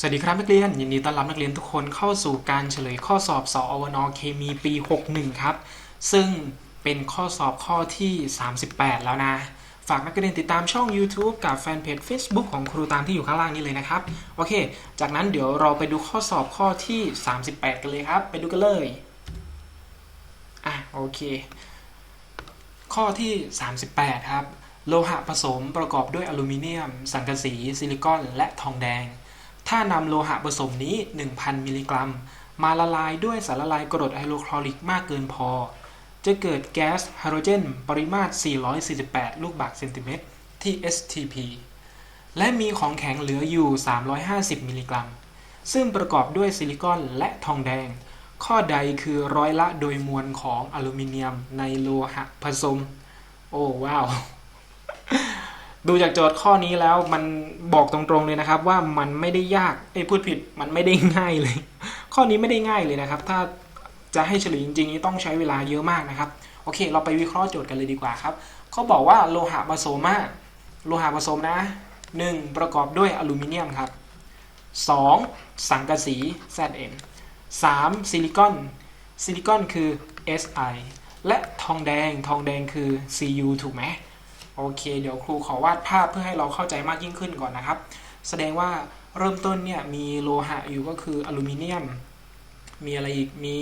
สวัสดีครับนักเรียนยินดีต้อนรับนักเรียนทุกคนเข้าสู่การเฉลยข้อสอบสอวนเคมีปี 61 ครับ ซึ่งเป็นข้อสอบข้อที่ 38 แล้วนะ ฝากนักเรียนติดตามช่อง YouTube กับแฟนเพจ Facebook ของครูตามที่อยู่ข้างล่างนี้เลยนะครับ โอเค จากนั้นเดี๋ยวเราไปดูข้อสอบข้อที่ 38 กันเลยครับ ไปดูกันเลยอะโอเค ข้อที่ 38 ครับ โลหะผสมประกอบด้วยอลูมิเนียม สังกะสี ซิลิคอน และทองแดง ถ้านำโลหะผสมนี้ 1,000 มิลลิกรัม มาละลายด้วยสารละลายกรดไฮโดรคลอริกมากเกินพอ จะเกิดแก๊สไฮโดรเจน ปริมาตร 448 ลูกบาศก์เซนติเมตร ที่ STP และมีของแข็งเหลืออยู่ 350 มิลลิกรัม ซึ่งประกอบด้วยซิลิคอนและทองแดง ข้อใดคือร้อยละโดยมวลของอลูมิเนียมในโลหะผสม โอ้ว้าว ดูจากโจทย์ข้อนี้แล้วมันบอกตรงๆเลยนะครับ ว่ามันไม่ได้ยากไอ้ยพูดผิดมันไม่ได้ง่ายเลย ข้อนี้ไม่ได้ง่ายเลยนะครับ ถ้าจะให้เฉลยจริงๆนี่ต้องใช้เวลาเยอะมากนะครับโอเค เราไปวิเคราะห์โจทย์กันเลยดีกว่าครับเขาบอกว่าโลหะผสมอะโลหะผสมนะ 1. ประกอบด้วยอลูมิเนียมครับ 2. สังกะสี Zn 3. ซิลิคอนซิลิคอนคือ Si และทองแดงทองแดงคือ Cu ถูกไหม โอเค เดี๋ยวครูขอวาดภาพเพื่อให้เราเข้าใจมากยิ่งขึ้นก่อนนะครับ แสดงว่าเริ่มต้นเนี่ยมีโลหะอยู่ก็คืออลูมิเนียม มีอะไรอีก มี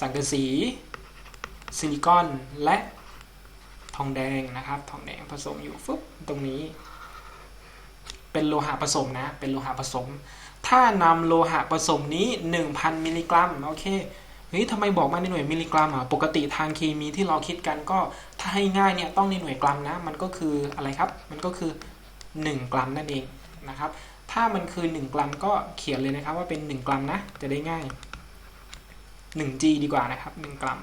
สังกะสี ซิลิคอน และทองแดงนะครับ ทองแดงผสมอยู่ฟึบตรงนี้ เป็นโลหะผสมนะ เป็นโลหะผสม ถ้านำโลหะผสมนี้ 1,000 มิลลิกรัม โอเค เฮ้ยทำไมบอกมาในหน่วยมิลลิกรัมอะปกติทางเคมีที่เราคิดกันก็ถ้าให้ง่ายเนี่ยต้องในหน่วยกรัมนะ มันก็คืออะไรครับ มันก็คือ 1 กรัมนั่นเองนะครับ ถ้ามันคือ 1 กรัมก็เขียนเลยนะครับว่าเป็น 1 กรัมนะ จะได้ง่าย 1G ดีกว่านะครับ 1 กรัม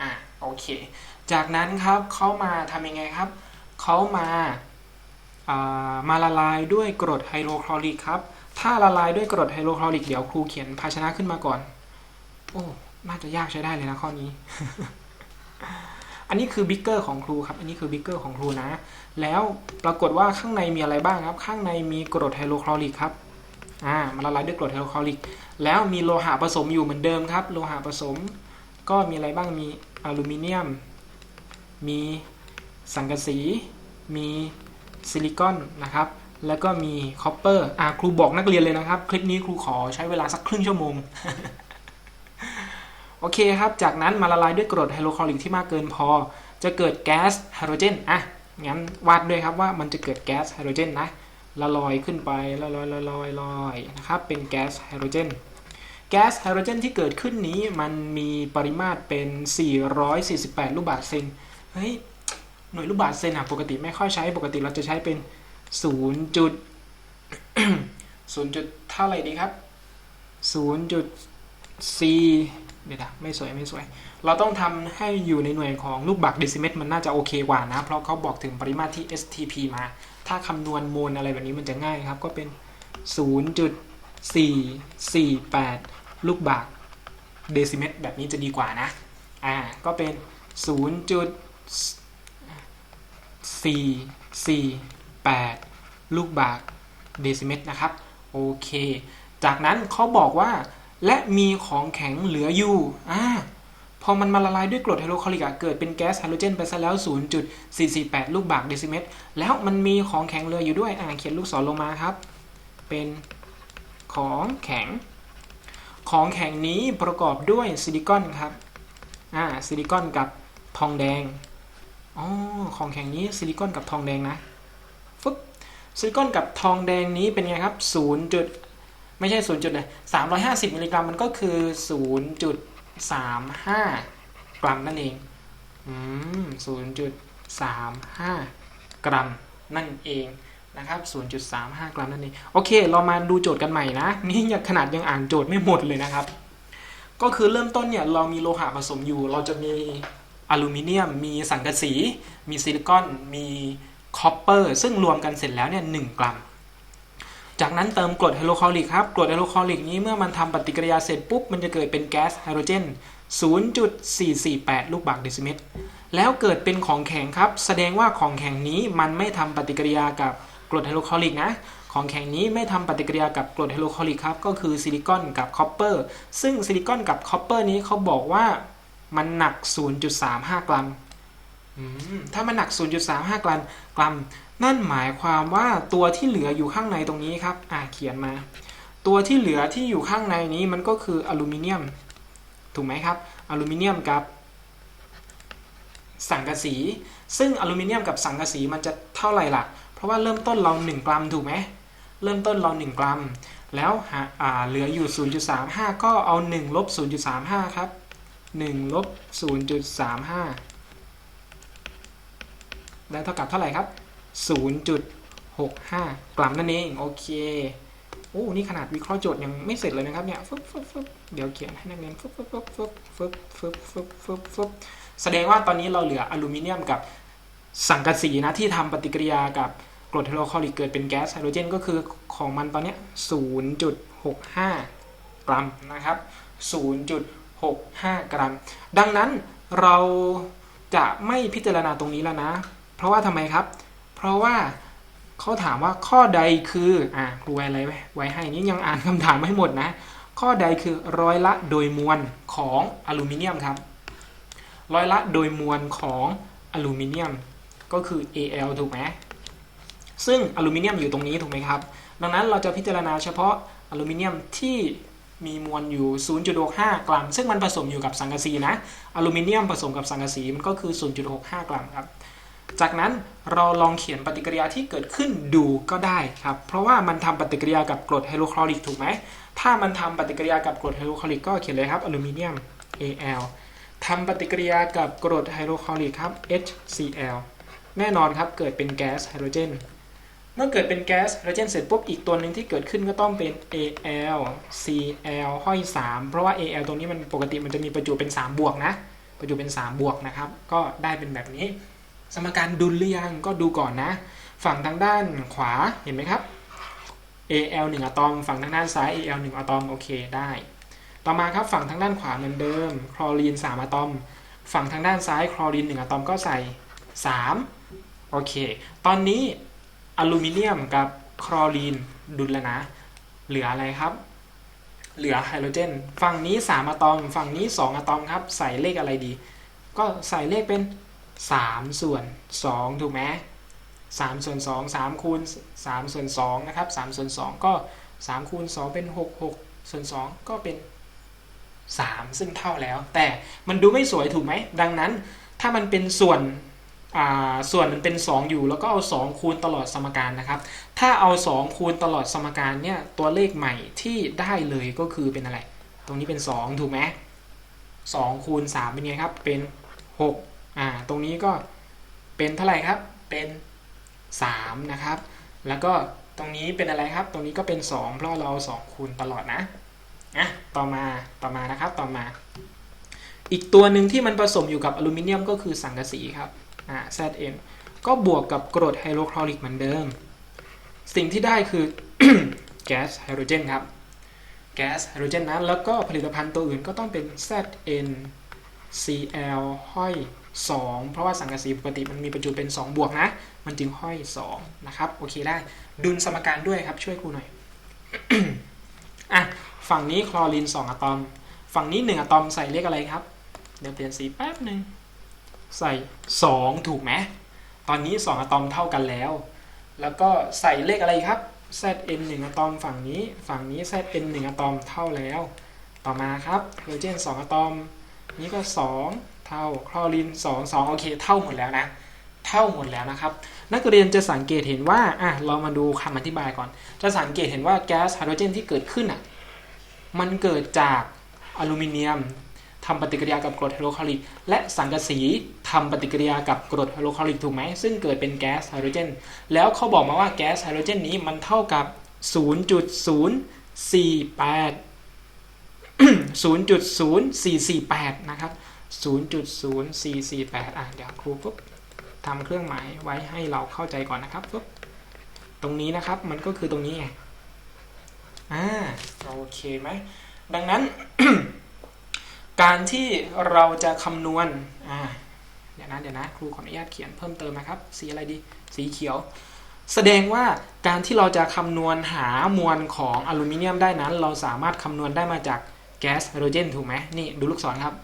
อ่าโอเค จากนั้นครับเขามาทำยังไงครับ เขามาามาละลายด้วยกรดไฮโดรคลอริกครับ ถ้าละลายด้วยกรดไฮโดรคลอริกเดี๋ยวครูเขียนภาชนะขึ้นมาก่อน อ้น่าจะยากใช้ได้เลยนะข้อนี้ อันนี้คือบิ๊กเกอร์ของครูครับ อันนี้คือบิ๊กเกอร์ของครูนะ แล้วปรากฏว่าข้างในมีอะไรบ้างครับ ข้างในมีกรดไฮโดรคลอริกครับ อ่า มันละลายด้วยกรดไฮโดรคลอริก แล้วมีโลหะผสมอยู่เหมือนเดิมครับ โลหะผสม ก็มีอะไรบ้าง มีอลูมิเนียม มีสังกะสี มีซิลิคอนนะครับแล้วก็มีคอปเปอร์อ่าครูบอกนักเรียนเลยนะครับ คลิปนี้ครูขอใช้เวลาสักครึ่งชั่วโมง โอเคครับ จากนั้นมาละลายด้วยกรดไฮโดรคลอริกที่มากเกินพอ จะเกิดแก๊สไฮโดรเจนอะงั้นวาดด้วยครับว่ามันจะเกิดแก๊สไฮโดรเจนนะละลอยขึ้นไปละลอยละลอยลอยนะครับเป็นแก๊สไฮโดรเจนแก๊สไฮโดรเจนที่เกิดขึ้นนี้มันมีปริมาตรเป็น 448 ลูกบาศก์เซนเฮ้ยหน่วยลูกบาศก์เซนอะปกติไม่ค่อยใช้ปกติเราจะใช้เป็น 0 จุด 0 จุดเท่าไหร่ดีครับ 0 จุด 4 เดี๋ยวนะไม่สวยไม่สวย เราต้องทำให้อยู่ในหน่วยของลูกบาศก์เดซิเมตรมันน่าจะโอเคกว่านะ เพราะเขาบอกถึงปริมาตรที่ STP มา ถ้าคำนวณโมลอะไรแบบนี้มันจะง่ายครับ ก็เป็น 0.448 ลูกบาศก์เดซิเมตรแบบนี้จะดีกว่านะ อ่า ก็เป็น 0.448 ลูกบาศก์เดซิเมตรนะครับ โอเค จากนั้นเขาบอกว่า และมีของแข็งเหลืออยู่อ่าพอมันมาละลายด้วยกรดไฮโดรคลอริกเกิดเป็นแก๊สไฮโดรเจนไปซะแล้ว 0.448 ลูกบาศก์เดซิเมตร แล้วมันมีของแข็งเหลืออยู่ด้วยอ่าเขียนลูกศรลงมาครับ เป็นของแข็ง ของแข็งนี้ประกอบด้วยซิลิคอนครับอ่าซิลิคอนกับทองแดงอ๋อของแข็งนี้ซิลิคอนกับทองแดงนะฟึบซิลิคอนกับทองแดงนี้เป็นไงครับ 0. ไม่ใช่0จุดเลย350มิลลิกรัมมันก็คือ0.35กรัมนั่นเองอืม0.35กรัมนั่นเองนะครับ 0.35 กรัมนั่นเอง โอเค เรามาดูโจทย์กันใหม่นะ นี่ยังขนาดยังอ่านโจทย์ไม่หมดเลยนะครับ ก็คือเริ่มต้นเนี่ย เรามีโลหะผสมอยู่ เราจะมีอลูมิเนียม มีสังกะสี มีซิลิคอน มีคอปเปอร์ ซึ่งรวมกันเสร็จแล้วเนี่ย 1 กรัม จากนั้นเติมกรดไฮโดรคลอริกครับกรดไฮโดรคลอริกนี้เมื่อมันทำปฏิกิริยาเสร็จปุ๊บ มันจะเกิดเป็นแก๊สไฮโดรเจน 0.448 ลูกบาศก์เดซิเมตร แล้วเกิดเป็นของแข็งครับ แสดงว่าของแข็งนี้มันไม่ทำปฏิกิริยากับกรดไฮโดรคลอริกนะ ของแข็งนี้ไม่ทำปฏิกิริยากับกรดไฮโดรคลอริกครับ ก็คือซิลิคอนกับคอปเปอร์ ซึ่งซิลิคอนกับคอปเปอร์นี้เขาบอกว่ามันหนัก 0.35 กรัมอืมถ้ามันหนัก 0.35 กรัมกรัม นั่นหมายความว่าตัวที่เหลืออยู่ข้างในตรงนี้ครับอ่าเขียนมา ตัวที่เหลือที่อยู่ข้างในนี้มันก็คืออลูมิเนียม ถูกไหมครับ อลูมิเนียมกับ สังกะสี ซึ่งอลูมิเนียมกับสังกะสีมันจะเท่าไหร่ล่ะ เพราะว่าเริ่มต้นเรา 1 กรัมถูกไหม เริ่มต้นเรา 1 กรัม แล้วหาอ่าเหลืออยู่ 0.35 ก็เอา1ลบ0.35 ครับ1ลบ0.35 ได้เท่ากับเท่าไหร่ครับ 0.65 กรัมนั่นเองโอเคโอ้นี่ขนาดวิเคราะห์โจทย์ยังไม่เสร็จเลยนะครับเนี่ยฟึบฟึบฟึบเดี๋ยวเขียนให้นักเรียนฟึบฟึบฟึบฟึบฟึบฟึบฟึบฟึบฟึบแสดงว่าตอนนี้เราเหลืออลูมิเนียมกับสังกะสีนะที่ทำปฏิกิริยากับกรดไฮโดรคลอริกเกิดเป็นแก๊สไฮโดรเจนก็คือของมันตอนเนี้ย0.65 กรัมนะครับ 0.65 กรัม ดังนั้นเราจะไม่พิจารณาตรงนี้แล้วนะ เพราะว่าทำไมครับ เพราะว่าเขาถามว่าข้อใดคืออะครูไว้อะไรไว้ไว้ให้นี่ยังอ่านคำถามไม่หมดนะ ข้อใดคือร้อยละโดยมวลของอลูมิเนียมครับร้อยละโดยมวลของอลูมิเนียมก็คือ Al ถูกไหมซึ่งอลูมิเนียมอยู่ตรงนี้ถูกไหมครับ ดังนั้นเราจะพิจารณาเฉพาะอลูมิเนียมที่มีมวลอยู่ 0.65 กรัม ซึ่งมันผสมอยู่กับสังกะสีนะ อลูมิเนียมผสมกับสังกะสีมันก็คือ 0.65 กรัมครับ จากนั้นเราลองเขียนปฏิกิริยาที่เกิดขึ้นดูก็ได้ครับ เพราะว่ามันทำปฏิกิริยากับกรดไฮโดรคลอริกถูกไหม ถ้ามันทำปฏิกิริยากับกรดไฮโดรคลอริกก็เขียนเลยครับอลูมิเนียม Al ทำปฏิกิริยากับกรดไฮโดรคลอริกครับ HCl แน่นอนครับเกิดเป็นแก๊สไฮโดรเจน เมื่อเกิดเป็นแก๊สไฮโดรเจนเสร็จปุ๊บอีกตัวหนึ่งที่เกิดขึ้นก็ต้องเป็น Al Cl ห้อย 3 เพราะว่า Al ตรงนี้มันปกติมันจะมีประจุเป็น 3 บวกนะ ประจุเป็น 3 บวกนะครับ ก็ได้เป็นแบบนี้ สมการดุลหรือยังก็ดูก่อนนะ ฝั่งทางด้านขวาเห็นไหมครับ Al 1อะตอม ฝั่งทางด้านซ้าย Al 1อะตอมโอเคได้ ต่อมาครับฝั่งทางด้านขวาเหมือนเดิมคลอรีน3อะตอม ฝั่งทางด้านซ้ายคลอรีน1อะตอมก็ใส่ 3 โอเค ตอนนี้อลูมิเนียมกับคลอรีนดุลแล้วนะ เหลืออะไรครับ เหลือไฮโดรเจน ฝั่งนี้ 3อะตอม ฝั่งนี้ 2อะตอมครับ ใส่เลขอะไรดี ก็ใส่เลขเป็น 3ส่วน2ถูกไหม3ส่วน2 3คูณ3ส่วน2นะครับ3ส่วน2ก็3คูณ2เป็น6 6ส่วน2ก็เป็น3ซึ่งเท่าแล้ว แต่มันดูไม่สวยถูกไหมดังนั้น ถ้ามันเป็นส่วนส่วนมันเป็น 2 อยู่แล้วก็เอา 2 คูณตลอดสมการนะครับ ถ้าเอา 2 คูณตลอดสมการเนี่ยตัวเลขใหม่ที่ได้เลยก็คือเป็นอะไร ตรงนี้เป็น 2 ถูกไหม2คูณ3เป็นไงครับเป็น 6 อ่าตรงนี้ก็เป็นเท่าไหร่ครับเป็น3นะครับ แล้วก็ตรงนี้เป็นอะไรครับ ตรงนี้ก็เป็น 2 เพราะเราเอา2 คูณตลอดนะอะต่อมาต่อมานะครับต่อมา อีกตัวหนึ่งที่มันผสมอยู่กับอลูมิเนียมก็คือสังกะสีครับอ่า Zn ก็บวกกับกรดไฮโดรคลอริกเหมือนเดิม สิ่งที่ได้คือแก๊สไฮโดรเจนครับแก๊สไฮโดรเจนนะแล้วก็ผลิตภัณฑ์ตัวอื่นก็ต้องเป็น Zn Cl ห้อย 2 เพราะว่าสังกะสีปกติมันมีประจุเป็น 2 บวกนะ มันจึงห้อย 2 นะครับ โอเคได้ ดุลสมการด้วยครับ ช่วยครูหน่อย อะ ฝั่งนี้คลอรีน 2 อะตอม ฝั่งนี้ 1 อะตอมใส่เลขอะไรครับ เดี๋ยวเปลี่ยนสีแป๊บหนึ่ง ใส่ 2 ถูกไหม ตอนนี้ 2 อะตอมเท่ากันแล้ว แล้วก็ใส่เลขอะไรครับ Zn 1อะตอมฝั่งนี้ ฝั่งนี้ Zn 1อะตอมเท่าแล้ว ต่อมาครับไฮโดรเจน 2 อะตอม นี่ก็ 2 เท่าคลอรีน2 2โอเคเท่าหมดแล้วนะ เท่าหมดแล้วนะครับ นักเรียนจะสังเกตเห็นว่าอะเรามาดูคำอธิบายก่อน จะสังเกตเห็นว่าแก๊สไฮโดรเจนที่เกิดขึ้นอะมันเกิดจากอลูมิเนียมทำปฏิกิริยากับกรดไฮโดรคลอริก และสังกะสีทำปฏิกิริยากับกรดไฮโดรคลอริกถูกไหมซึ่งเกิดเป็นแก๊สไฮโดรเจน แล้วเขาบอกมาว่าแก๊สไฮโดรเจนนี้มันเท่ากับ 0.048 0.0448 นะครับ 0.0448 อะเดี๋ยวครูปุ๊บทำเครื่องหมายไว้ให้เราเข้าใจก่อนนะครับปุ๊บตรงนี้นะครับมันก็คือตรงนี้ไงอ่าโอเคไหมดังนั้น การที่เราจะคำนวณอ่าเดี๋ยวนะเดี๋ยวนะครูขออนุญาตเขียนเพิ่มเติมนะครับ สีอะไรดี สีเขียว แสดงว่าการที่เราจะคำนวณหามวลของอลูมิเนียมได้นั้น เราสามารถคำนวณได้มาจากแก๊สไฮโดรเจนถูกไหมนี่ดูลูกศรครับ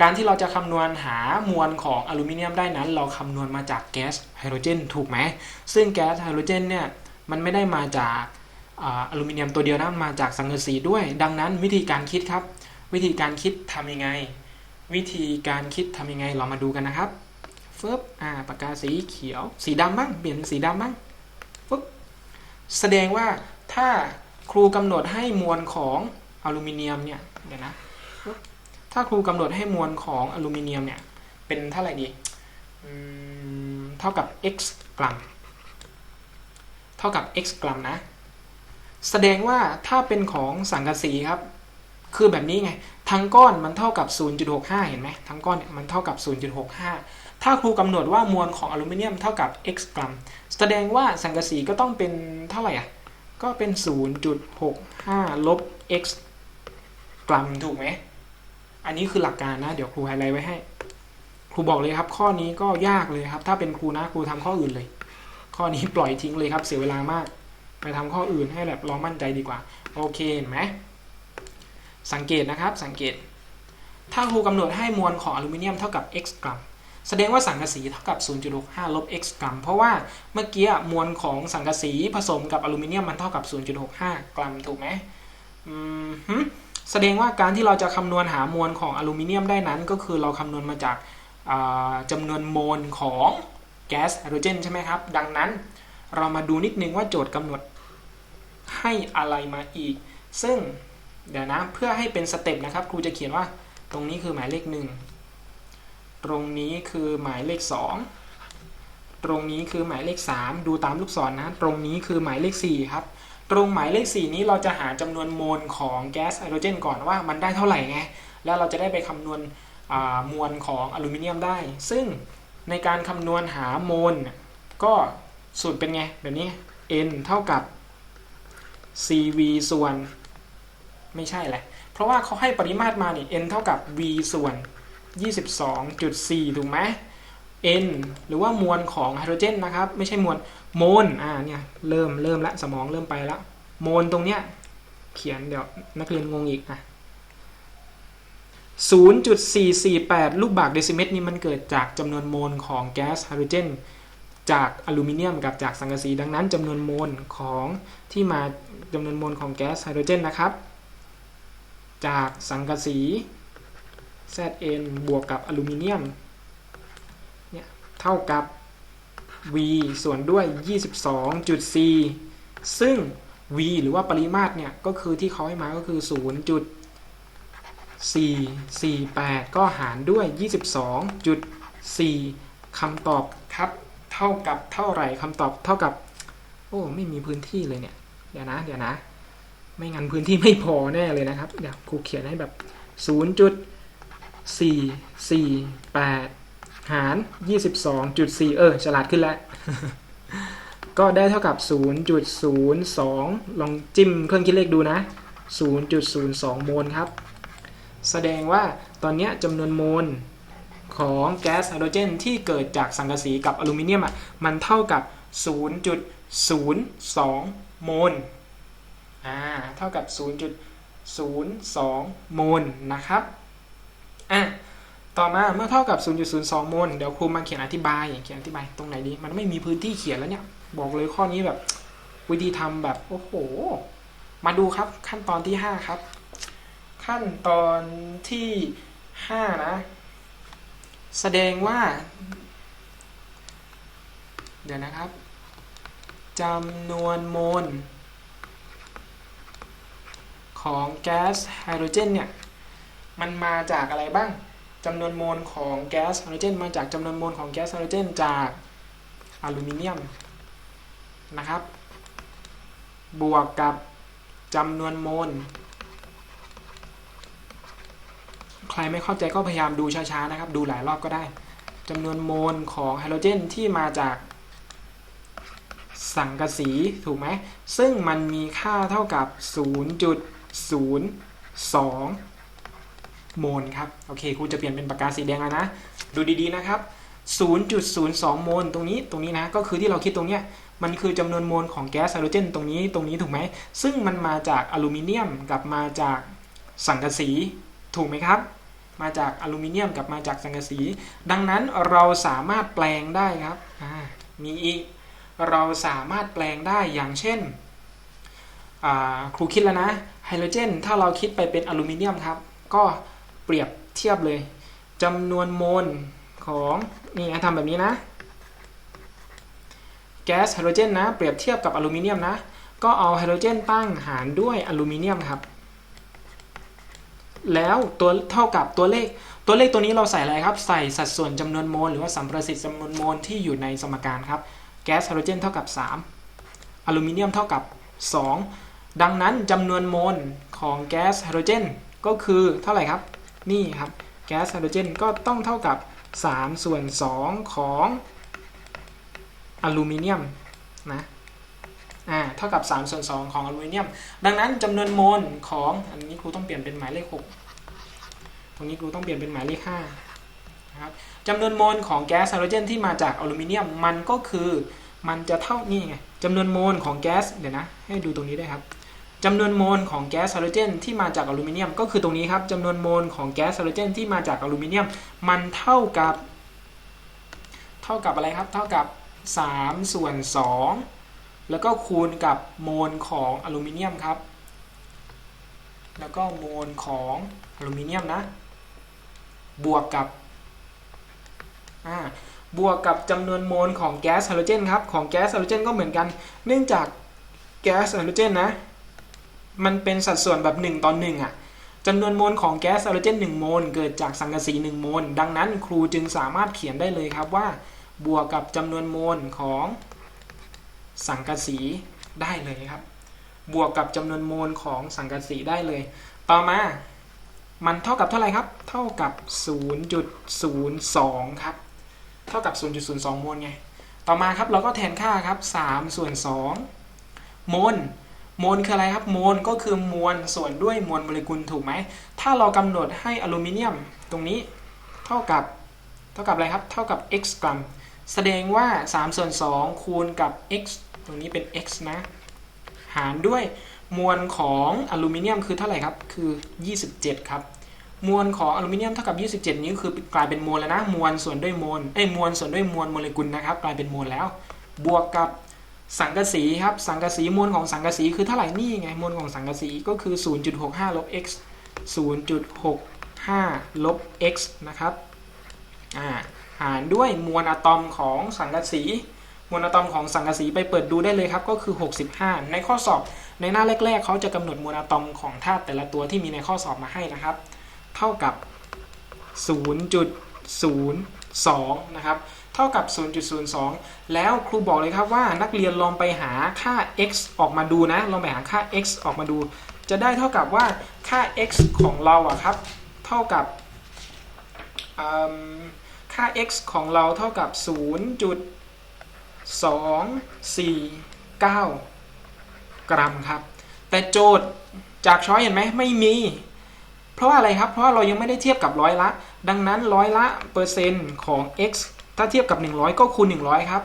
การที่เราจะคำนวณหามวลของอลูมิเนียมได้นั้น เราคำนวณมาจากแก๊สไฮโดรเจนถูกไหมซึ่งแก๊สไฮโดรเจนเนี่ยมันไม่ได้มาจากออลูมิเนียมตัวเดียวนะมันมาจากสังกะสีด้วย ดังนั้นวิธีการคิดครับ วิธีการคิดทำยังไง วิธีการคิดทำยังไงเรามาดูกันนะครับฟึบอ่าปากกาสีเขียว สีดำบ้างเปลี่ยนเป็นสีดำบ้างฟึบแสดงว่าถ้าครูกำหนดให้มวลของอลูมิเนียมเนี่ยเดี๋ยวนะ ถ้าครูกำหนดให้มวลของอลูมิเนียมเนี่ย เป็นเท่าไหร่ดีเท่ากับ x กรัม เท่ากับ x กรัมนะ แสดงว่าถ้าเป็นของสังกะสีครับ คือแบบนี้ไง ทั้งก้อนมันเท่ากับ 0.65 เห็นไหมทั้งก้อนเนี่ยมันเท่ากับ 0.65 ถ้าครูกำหนดว่ามวลของอลูมิเนียมเท่ากับ x กรัม แสดงว่าสังกะสีก็ต้องเป็นเท่าไหร่อะ ก็เป็น 0.65 ลบ x กรัมถูกไหม อันนี้คือหลักการนะ เดี๋ยวครูไฮไลท์ไว้ให้ ครูบอกเลยครับ ข้อนี้ก็ยากเลยครับ ถ้าเป็นครูนะครูทำข้ออื่นเลย ข้อนี้ปล่อยทิ้งเลยครับ เสียเวลามาก ไปทำข้ออื่นให้แบบลองมั่นใจดีกว่า โอเคไหมสังเกตนะครับ สังเกต ถ้าครูกำหนดให้มวลของอลูมิเนียมเท่ากับ x กรัมแสดงว่าสังกะสีเท่ากับ 0.65 ลบ x กรัม เพราะว่าเมื่อกี้มวลของสังกะสีผสมกับอลูมิเนียมมันเท่ากับ 0.65 กรัม ถูกไหมอืม แสดงว่าการที่เราจะคำนวณหามวลของอลูมิเนียมได้นั้น ก็คือเราคำนวณมาจากจำนวนโมลของแก๊สไฮโดรเจนใช่ไหมครับ ดังนั้นเรามาดูนิดนึงว่าโจทย์กำหนดให้อะไรมาอีก ซึ่งเดี๋ยวนะเพื่อให้เป็นสเต็ปนะครับ ครูจะเขียนว่าตรงนี้คือหมายเลขหนึ่งตรงนี้คือหมายเลขสองตรงนี้คือหมายเลขสามดูตามลูกศรนะ ตรงนี้คือหมายเลขสี่ครับ ตรงหมายเลขสี่นี้เราจะหาจำนวนโมลของแก๊สไฮโดรเจนก่อนว่ามันได้เท่าไหร่ไง แล้วเราจะได้ไปคำนวณมวลของอลูมิเนียมได้ ซึ่งในการคำนวณหาโมลก็สูตรเป็นไง แบบนี้ n เท่ากับ cv ส่วน ไม่ใช่แหละ เพราะว่าเขาให้ปริมาตรมาเนี่ย n เท่ากับ v ส่วน 22.4 ถูกไหม n หรือว่ามวลของไฮโดรเจนนะครับ ไม่ใช่มวลโมลอ่าเนี่ยเริ่มเริ่มละสมองเริ่มไปละโมลตรงเนี้ยเขียนเดี๋ยวนักเรียนงงอีกอะ0.448 ลูกบาศก์เดซิเมตรนี่มันเกิดจากจำนวนโมลของแก๊สไฮโดรเจนจากอลูมิเนียมกับจากสังกะสี ดังนั้นจำนวนโมลของที่มาจำนวนโมลของแก๊สไฮโดรเจนนะครับ จากสังกะสี Zn บวกกับอลูมิเนียม เท่ากับ V ส่วนด้วย 22.4 ซึ่ง V หรือว่าปริมาตรเนี่ยก็คือที่เขาให้มาก็คือ 0.448 ก็หารด้วย 22.4คำตอบครับเท่ากับเท่าไหร่คำตอบเท่ากับ โอ้ไม่มีพื้นที่เลยเนี่ย เดี๋ยวนะ เดี๋ยวนะ ไม่งั้นพื้นที่ไม่พอแน่เลยนะครับ เดี๋ยวครูเขียนให้แบบ 0.448 หาร 22.4 เออ ฉลาดขึ้นแล้ว ก็ได้เท่ากับ 0.02 ลองจิ้มเครื่องคิดเลขดูนะ 0.02 โมลครับ แสดงว่าตอนเนี้ยจำนวนโมลของแก๊สไฮโดรเจนที่เกิดจากสังกะสีกับอลูมิเนียมอะ มันเท่ากับ 0.02 โมล อ่า เท่ากับ 0.02 โมลนะครับ อะ ต่อมาเมื่อเท่ากับ 0.02 โมลเดี๋ยวครูมาเขียนอธิบายเขียนอธิบายตรงไหนดี มันไม่มีพื้นที่เขียนแล้วเนี่ย บอกเลยข้อนี้แบบ วิธีทำแบบ โอ้โห มาดูครับขั้นตอนที่ 5 ครับ ขั้นตอนที่ 5 นะ แสดงว่า เดี๋ยวนะครับจำนวนโมลของแก๊สไฮโดรเจนเนี่ย มันมาจากอะไรบ้าง จำนวนโมลของแก๊สไฮโดรเจนมาจากจำนวนโมลของแก๊สไฮโดรเจนจากอลูมิเนียมนะครับ บวกกับจำนวนโมล ใครไม่เข้าใจก็พยายามดูช้าๆนะครับ ดูหลายรอบก็ได้จำนวนโมลของไฮโดรเจนที่มาจากสังกะสีถูกไหม ซึ่งมันมีค่าเท่ากับ 0.02 โมลครับโอเคครูจะเปลี่ยนเป็นปากกาสีแดงแล้วนะ ดูดีๆนะครับ 0.02 โมลตรงนี้ตรงนี้นะก็คือที่เราคิดตรงเนี้ยมันคือจำนวนโมลของแก๊สไฮโดรเจนตรงนี้ตรงนี้ถูกไหม ซึ่งมันมาจากอลูมิเนียมกับมาจากสังกะสีถูกไหมครับ มาจากอลูมิเนียมกับมาจากสังกะสี ดังนั้นเราสามารถแปลงได้ครับมีอีกเราสามารถแปลงได้อย่างเช่นครูคิดแล้วนะไฮโดรเจน ถ้าเราคิดไปเป็นอลูมิเนียมครับ ก็ ปรียบเทียบเลยจำนวนโมลของนี่ทำแบบนี้นะแก๊สไฮโดรเจนนะ เปรียบเทียบกับอลูมิเนียมนะ ก็เอาไฮโดรเจนตั้งหารด้วยอลูมิเนียมครับ แล้วตัวเท่ากับตัวเลขตัวเลขตัวนี้เราใส่อะไรครับ ใส่สัดส่วนจำนวนโมลหรือว่าสัมประสิทธิ์จำนวนโมลที่อยู่ในสมการครับแก๊สไฮโดรเจนเท่ากับ 3 อลูมิเนียมเท่ากับ 2 ดังนั้นจำนวนโมลของแก๊สไฮโดรเจนก็คือเท่าไหร่ครับ นี่ครับแก๊สไฮโดรเจนก็ต้องเท่ากับ 3 ส่วน 2 ของอลูมิเนียมนะอ่าเท่ากับ 3 ส่วน 2 ของอลูมิเนียม ดังนั้นจำนวนโมลของอันนี้ครูต้องเปลี่ยนเป็นหมายเลข 6 ตรงนี้ครูต้องเปลี่ยนเป็นหมายเลข5นะครับจำนวนโมลของแก๊สไฮโดรเจนที่มาจากอลูมิเนียมมันก็คือมันจะเท่านี่ไงจำนวนโมลของแก๊สเดี๋ยวนะให้ดูตรงนี้ได้ครับ จำนวนโมลของแก๊สไฮโดรเจนที่มาจากอลูมิเนียม ก็คือตรงนี้ครับจำนวนโมลของแก๊สไฮโดรเจนที่มาจากอลูมิเนียม มันเท่ากับ เท่ากับอะไรครับ เท่ากับ3ส่วน2แล้วก็คูณกับโมลของอลูมิเนียมครับ แล้วก็โมลของอลูมิเนียมนะ บวกกับอ่าบวกกับจำนวนโมลของแก๊สไฮโดรเจนครับ ของแก๊สไฮโดรเจนก็เหมือนกัน เนื่องจากแก๊สไฮโดรเจนนะ มันเป็นสัดส่วนแบบ 1 ต่อ 1 อะจำนวนโมลของแก๊สไฮโดรเจน1โมลเกิดจากสังกะสี1โมลดังนั้นครูจึงสามารถเขียนได้เลยครับว่า บวกกับจำนวนโมลของสังกะสีได้เลยครับ บวกกับจำนวนโมลของสังกะสีได้เลย ต่อมามันเท่ากับเท่าไหร่ครับ เท่ากับ 0.02 ครับ เท่ากับ 0.02 โมลไง ต่อมาครับเราก็แทนค่าครับ3ส่วน2โมล โมลคืออะไรครับโมลก็คือมวลส่วนด้วยมวลโมเลกุลถูกไหมถ้าเรากำหนดให้อลูมิเนียมตรงนี้เท่ากับเท่ากับอะไรครับเท่ากับ x กรัม แสดงว่า3ส่วน2คูณกับ x ตรงนี้เป็น x นะ หารด้วยมวลของอลูมิเนียมคือเท่าไหร่ครับคือ 27 ครับมวลของอลูมิเนียมเท่ากับ 27 นี้คือกลายเป็นมวลแล้วนะ มวลส่วนด้วยมวลเอ้ยมวลส่วนด้วยมวลโมเลกุลนะครับ กลายเป็นมวลแล้ว บวกกับ สังกะสีครับ สังกะสีมวลของสังกะสีคือเท่าไหร่นี่ไงมวลของสังกะสีก็คือ 0.65ลบ x 0.65ลบ x นะครับอ่าหารด้วยมวลอะตอมของสังกะสีมวลอะตอมของสังกะสีไปเปิดดูได้เลยครับก็คือ 65 ในข้อสอบในหน้าแรก ๆ เขาจะกำหนดมวลอะตอมของธาตุแต่ละตัวที่มีในข้อสอบมาให้นะครับ เท่ากับ 0.02 นะครับ ท่ากับ 0.02 แล้วครูบอกเลยครับว่านักเรียนลองไปหาค่า x ออกมาดูนะ ลองไปหาค่า x ออกมาดู จะได้เท่ากับว่าค่า x ของเราอะครับ เท่ากับค่า x ของเราเท่ากับ 0.249 กรัมครับ แต่โจทย์จากช้อยเห็นไหมไม่มี เพราะว่าอะไรครับ เพราะเรายังไม่ได้เทียบกับร้อยละ ดังนั้นร้อยละเปอร์เซ็นต์ของ x ถ้าเทียบกับ 100 ก็คูณ 100 ครับ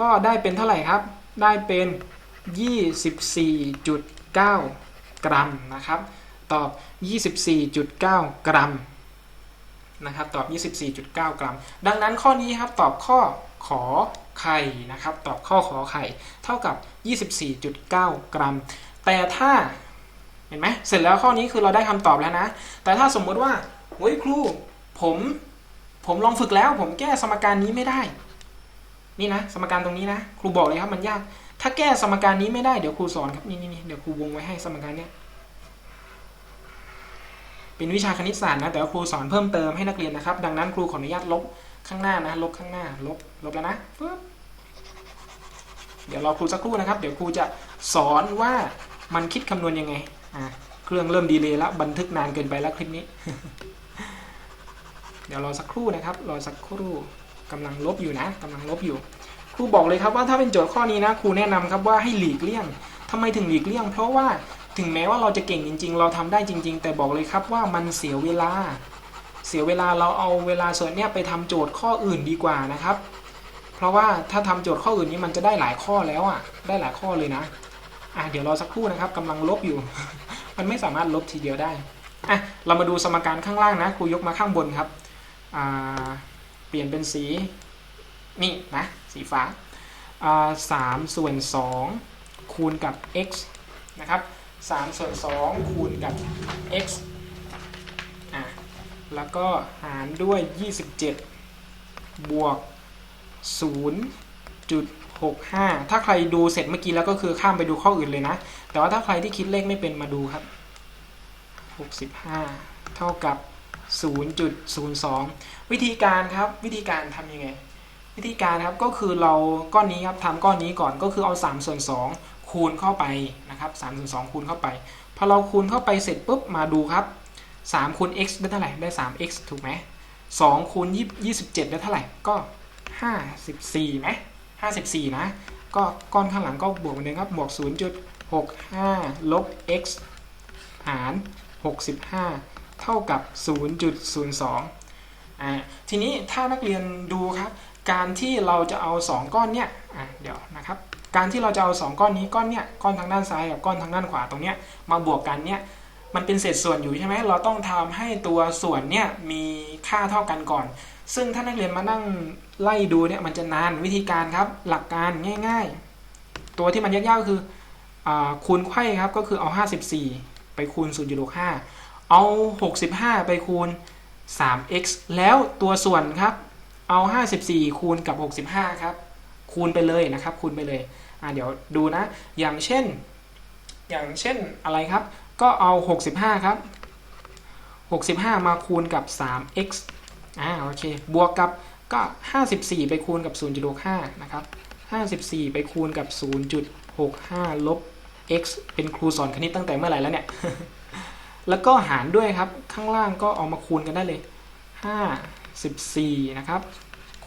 ก็ได้เป็นเท่าไหร่ครับ ได้เป็น 24.9 กรัมนะครับ ตอบ 24.9 กรัมนะครับ ตอบ 24.9 กรัม ดังนั้นข้อนี้ครับ ตอบข้อขอไข่นะครับ ตอบข้อขอไข่ เท่ากับ 24.9 กรัม แต่ถ้า เห็นไหม เสร็จแล้วข้อนี้คือเราได้คำตอบแล้วนะ แต่ถ้าสมมติว่า เฮ้ยครู ผม ผมลองฝึกแล้ว ผมแก้สมการนี้ไม่ได้ นี่นะ สมการตรงนี้นะครูบอกเลยครับมันยาก ถ้าแก้สมการนี้ไม่ได้เดี๋ยวครูสอนครับนี่นี่เดี๋ยวครูวงไว้ให้สมการเนี้ยเป็นวิชาคณิตศาสตร์นะแต่ว่าครูสอนเพิ่มเติมให้นักเรียนนะครับ ดังนั้นครูขออนุญาตลบข้างหน้านะลบข้างหน้าลบลบแล้วนะปึ๊บเดี๋ยวรอครูสักครู่นะครับ เดี๋ยวครูจะสอนว่ามันคิดคำนวณยังไงอ่าเครื่องเริ่มดีเลยแล้วบันทึกนานเกินไปแล้วคลิปนี้ เดี๋ยวรอสักครู่นะครับ รอสักครู่กำลังลบอยู่นะกำลังลบอยู่ ครูบอกเลยครับว่าถ้าเป็นโจทย์ข้อนี้นะครูแนะนำครับว่าให้หลีกเลี่ยงทำไมถึงหลีกเลี่ยง เพราะว่าถึงแม้ว่าเราจะเก่งจริง ๆ เราทำได้จริง ๆ แต่บอกเลยครับว่ามันเสียเวลา เสียเวลาเราเอาเวลาส่วนนี้ไปทำโจทย์ข้ออื่นดีกว่านะครับ เพราะว่าถ้าทำโจทย์ข้ออื่นนี้มันจะได้หลายข้อแล้วอะ ได้หลายข้อเลยนะอะเดี๋ยวรอสักครู่นะครับกำลังลบอยู่ มันไม่สามารถลบทีเดียวได้อะเรามาดูสมการข้างล่างนะครูยกมาข้างบนครับ เปลี่ยนเป็นสีนี่นะสีฟ้าาสามส่วนสองคูณกับ x นะครับสามส่วนสองคูณกับ x อะแล้วก็หารด้วย 27 บวก 0.65 ถ้าใครดูเสร็จเมื่อกี้แล้วก็คือข้ามไปดูข้ออื่นเลยนะ แต่ว่าถ้าใครที่คิดเลขไม่เป็นมาดูครับ 65 เท่ากับ 0.02 วิธีการครับวิธีการทำยังไง วิธีการครับก็คือเราก้อนนี้ครับทำก้อนนี้ก่อนก็คือเอา3ส่วน2คูณเข้าไปนะครับ3ส่วน2คูณเข้าไป พอเราคูณเข้าไปเสร็จปุ๊บมาดูครับ3คูณ x ได้เท่าไหร่ได้ 3x ถูกไหม2คูณ27 ได้เท่าไหร่ก็ 54ไหม54 นะ ก็ก้อนข้างหลังก็บวกเหมือนเดิมครับบวก0.65 ลบ x หาร 65 เท่ากับ 0.02อ่าทีนี้ถ้านักเรียนดูครับ การที่เราจะเอา 2 ก้อนเนี่ยอะเดี๋ยวนะครับ การที่เราจะเอา 2 ก้อนนี้ก้อนเนี่ยก้อนทางด้านซ้ายกับก้อนทางด้านขวาตรงเนี้ยมาบวกกันเนี่ยมันเป็นเศษส่วนอยู่ใช่ไหมเราต้องทำให้ตัวส่วนเนี่ยมีค่าเท่ากันก่อน ซึ่งถ้านักเรียนมานั่งไล่ดูเนี่ยมันจะนานวิธีการครับหลักการง่าย ๆ ตัวที่มันยากๆก็คืออคูณไข่ครับก็คือเอา 54 ไปคูณ0.65 เอา 65 ไปคูณ 3x แล้วตัวส่วนครับ เอา 54 คูณกับ 65 ครับ คูณไปเลยนะครับ คูณไปเลยอ่าเดี๋ยวดูนะ อย่างเช่น อย่างเช่นอะไรครับ ก็เอา 65 ครับ 65 มาคูณกับ 3x อ่าโอเค บวกกับก็ 54 ไปคูณกับ 0.65 นะครับ 54 ไปคูณกับ 0.65 ลบ x เป็นครูสอนคณิตตั้งแต่เมื่อไหร่แล้วเนี่ย แล้วก็หารด้วยครับ ข้างล่างก็เอามาคูณกันได้เลย 54 นะครับ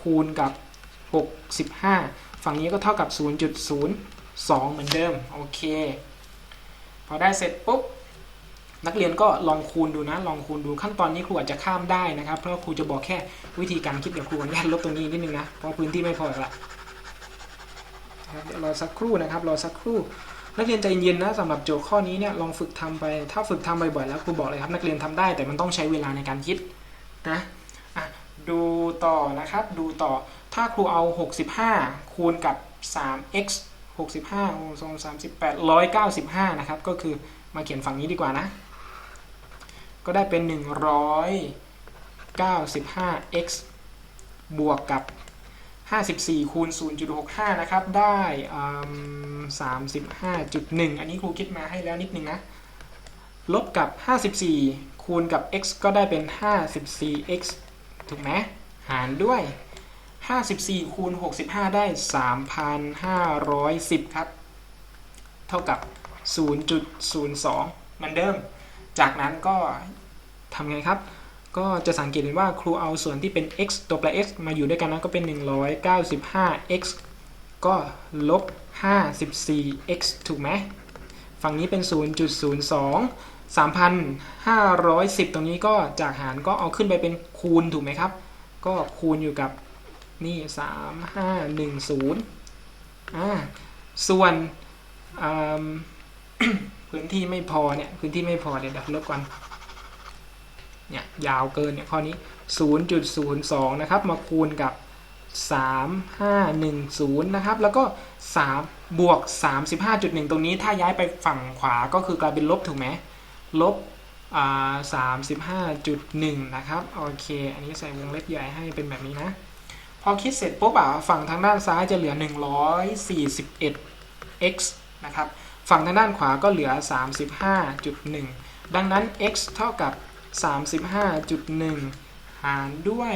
คูณกับ 65 ฝั่งนี้ก็เท่ากับ 0.02 เหมือนเดิม โอเค พอได้เสร็จปุ๊บ นักเรียนก็ลองคูณดูนะ ลองคูณดูขั้นตอนนี้ครูอาจจะข้ามได้นะครับ เพราะครูจะบอกแค่วิธีการคิดเดี๋ยวครูอนุญาตลบตรงนี้นิดนึงนะ เพราะพื้นที่ไม่พอละครับเดี๋ยวรอสักครู่นะครับ รอสักครู่ นักเรียนใจเย็นนะสำหรับโจทย์ข้อนี้เนี่ยลองฝึกทำไป ถ้าฝึกทำบ่อยๆแล้วครูบอกเลยครับนักเรียนทำได้แต่มันต้องใช้เวลาในการคิดนะดูต่อนะครับดูต่อถ้าครูเอา 65 คูณกับ 3x 65โอ้สองสามสิบแปดร้อยเก้าสิบห้านะครับ ก็คือมาเขียนฝั่งนี้ดีกว่านะ ก็ได้เป็น 195 x บวกกับ 54คูณ0.65 นะครับ ได้35.1 อันนี้ครูคิดมาให้แล้วนิดนึงนะ ลบกับ 54 คูณกับ x ก็ได้เป็น 54x ถูกไหมหารด้วย 54คูณ65 ได้ 3,510 ครับ เท่ากับ 0.02เหมือนเดิม จากนั้นก็ทำไงครับ ก็จะสังเกตเห็นว่าครูเอาส่วนที่เป็น x ตัวแปร x มาอยู่ด้วยกันนะก็เป็น 195x ก็ลบ 54x ถูกไหมฝั่งนี้เป็น 0.02 3,510 ตรงนี้ก็จากหารก็เอาขึ้นไปเป็นคูณถูกไหมครับ ก็คูณอยู่กับนี่ 3510อ่าส่วนพื้นที่ไม่พอเนี่ย พื้นที่ไม่พอเดี๋ยวลบก่อน เนี่ยยาวเกินเนี่ยข้อนี้ 0.02 นะครับ มาคูณกับ 3510 นะครับ แล้วก็ 3 บวก 35.1 ตรงนี้ถ้าย้ายไปฝั่งขวาก็คือกลายเป็นลบถูกไหมลบอ่า35.1นะครับ โอเค อันนี้ใส่วงเล็บใหญ่ให้เป็นแบบนี้นะ พอคิดเสร็จปุ๊บอะฝั่งทางด้านซ้ายจะเหลือ 141x นะครับ ฝั่งทางด้านขวาก็เหลือ35.1ดังนั้น x เท่ากับ 35.1 หารด้วย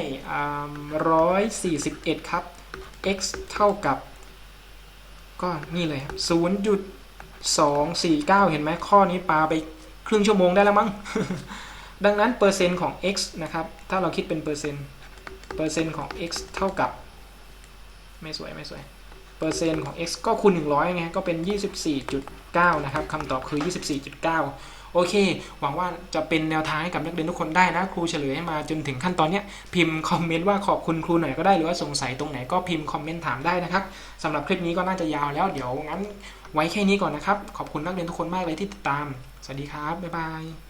141 ครับ x เท่ากับ ก็นี่เลย0.249 เห็นไหมข้อนี้ปาไปครึ่งชั่วโมงได้แล้วมั้ง ดังนั้นเปอร์เซ็นต์ของ x นะครับ ถ้าเราคิดเป็นเปอร์เซ็นต์ เปอร์เซ็นต์ของ x เท่ากับ ไม่สวยไม่สวย เปอร์เซ็นต์ของ x ก็คูณ 100 ไง ก็เป็น 24.9 นะครับคำตอบคือ 24.9 โอเค หวังว่าจะเป็นแนวทางให้กับนักเรียนทุกคนได้นะ ครูเฉลยให้มาจนถึงขั้นตอนเนี้ยพิมพ์คอมเมนต์ว่าขอบคุณครูหน่อยก็ได้หรือว่าสงสัยตรงไหนก็พิมพ์คอมเมนต์ถามได้นะครับสำหรับคลิปนี้ก็น่าจะยาวแล้วเดี๋ยวงั้นไว้แค่นี้ก่อนนะครับ ขอบคุณนักเรียนทุกคนมากเลยที่ติดตาม สวัสดีครับ บ๊ายบาย